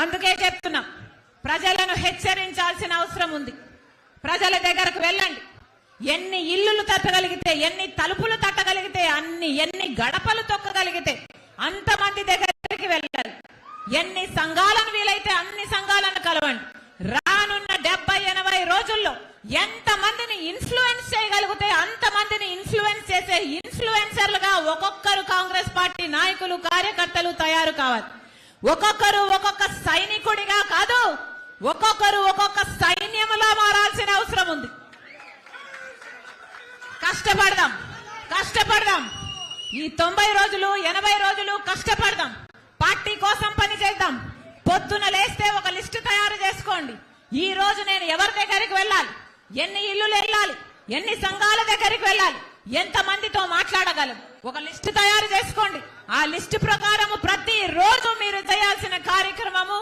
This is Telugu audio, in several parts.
అందుకే చెప్తున్నాం ప్రజలను హెచ్చరించాల్సిన అవసరం ఉంది. ప్రజల దగ్గరకు వెళ్ళండి. ఎన్ని ఇల్లులు తట్టగలిగితే ఎన్ని తలుపులు తట్టగలిగితే అన్ని ఎన్ని గడపలు తొక్కగలిగితే అంతమంది దగ్గరికి వెళ్ళాలి. ఎన్ని సంఘాలను వీలైతే అన్ని సంఘాలను కలవండి. రానున్న డెబ్బై ఎనభై రోజుల్లో ఎంత మందిని ఇన్ఫ్లుయెన్స్ చేయగలిగితే అంత మందిని ఇన్ఫ్లుయెన్స్ చేసే ఇన్ఫ్లుయెన్సర్లుగా ఒక్కొక్కరు కాంగ్రెస్ పార్టీ నాయకులు కార్యకర్తలు తయారు కావాలి. ఒక్కొక్కరు ఒక్కొక్క సైనికుడిగా కాదు ఒక్కొక్కరు ఒక్కొక్క సైన్యములా మారాల్సిన అవసరం ఉంది. కష్టపడదాం కష్టపడదాం. ఈ తొంభై రోజులు ఎనభై రోజులు కష్టపడదాం. పార్టీ కోసం పని చేద్దాం. పొద్దున లేస్తే ఒక లిస్టు తయారు చేసుకోండి. ఈ రోజు నేను ఎవరి దగ్గరికి వెళ్ళాలి? ఎన్ని ఇల్లు వెళ్ళాలి? ఎన్ని సంఘాల దగ్గరికి వెళ్ళాలి? ఎంత మందితో మాట్లాడగలం? ఒక లిస్టు తయారు చేసుకోండి. ఆ లిస్టు ప్రకారము ప్రతి రోజు మీరు చేయాల్సిన కార్యక్రమము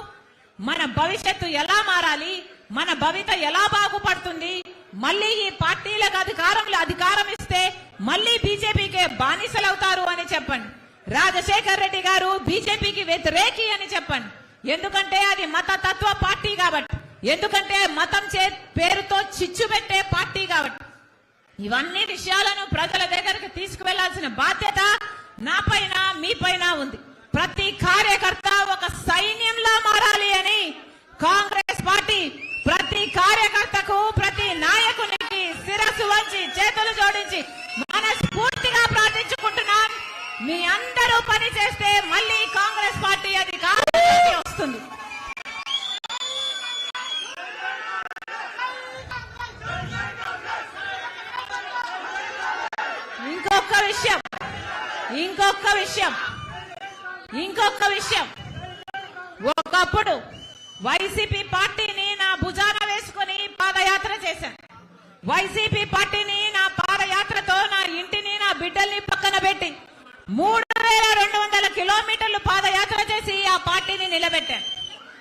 మన భవిష్యత్తు ఎలా మారాలి మన భవిత ఎలా బాగుపడుతుంది మళ్ళీ ఈ పార్టీలకు అధికారంలో అధికారం ఇస్తే మళ్ళీ బీజేపీకే బానిసలవుతారు అని చెప్పండి. రాజశేఖర్ రెడ్డి గారు బీజేపీకి వ్యతిరేకి అని చెప్పండి. ఎందుకంటే అది మత తత్వ పార్టీ కాబట్టి. ఎందుకంటే మతం చే పేరుతో చిచ్చు పెట్టే పార్టీ కాబట్టి. ఇవన్నీ విషయాలను ప్రజల దగ్గరకు తీసుకువెళ్ళాల్సిన బాధ్యత పైన ఉంది. ప్రతి కార్యకర్త ఒక సైన్యంలా మారాలి అని కాంగ్రెస్ పార్టీ ప్రతి కార్యకర్తకు ప్రతి నాయకునికి శిరస్సు వంచి చేతులు జోడించి మనస్ఫూర్తిగా ప్రార్థించుకుంటున్నాం. మీ అందరూ పని చేస్తే మళ్ళీ కాంగ్రెస్ పార్టీ అది వస్తుంది. ఇంకొక విషయం. ఇంకొక విషయం. ఇంకొక విషయం. ఒకప్పుడు వైసీపీ పార్టీని నా భుజాన వేసుకుని పాదయాత్ర చేశాను. వైసీపీ పార్టీని నా పాదయాత్రతో నా ఇంటిని నా బిడ్డల్ని పక్కన పెట్టి మూడు వేల రెండు వందల కిలోమీటర్లు పాదయాత్ర చేసి ఆ పార్టీని నిలబెట్టాను.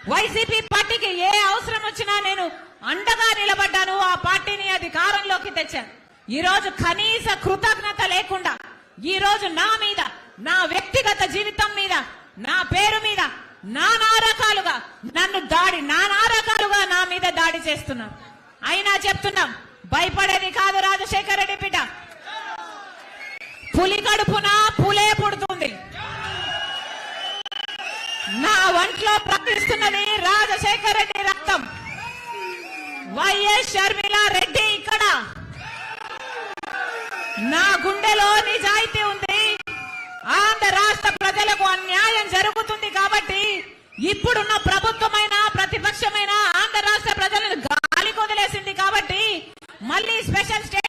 వైసీపీ పార్టీకి ఏ అవసరం వచ్చినా నేను అండగా నిలబడ్డాను. ఆ పార్టీని అధికారంలోకి తెచ్చాను. ఈరోజు కనీస కృతజ్ఞత లేకుండా ఈ రోజు నా మీద నా వ్యక్తిగత జీవితం మీద నా పేరు మీద నానా రకాలుగా నన్ను దాడి నానా రకాలుగా నా మీద దాడి చేస్తున్నారు అయినా చెప్తున్నాం భయపడేది కాదు రాజశేఖర రెడ్డి బిడ్డ. పులి కడుపున పులే పుడుతుంది. నా ఒంట్లో ప్రకటిస్తున్నది రాజశేఖర రెడ్డి రక్తం. వైఎస్ షర్మి నా గుండెలో నిజాయితీ ఉంది. ఆంధ్ర రాష్ట్ర ప్రజలకు అన్యాయం జరుగుతుంది కాబట్టి ఇప్పుడున్న ప్రభుత్వమైన ప్రతిపక్షమైన ఆంధ్ర రాష్ట్ర ప్రజలను గాలి కొదిలేసింది కాబట్టి మళ్ళీ స్పెషల్ స్టేట్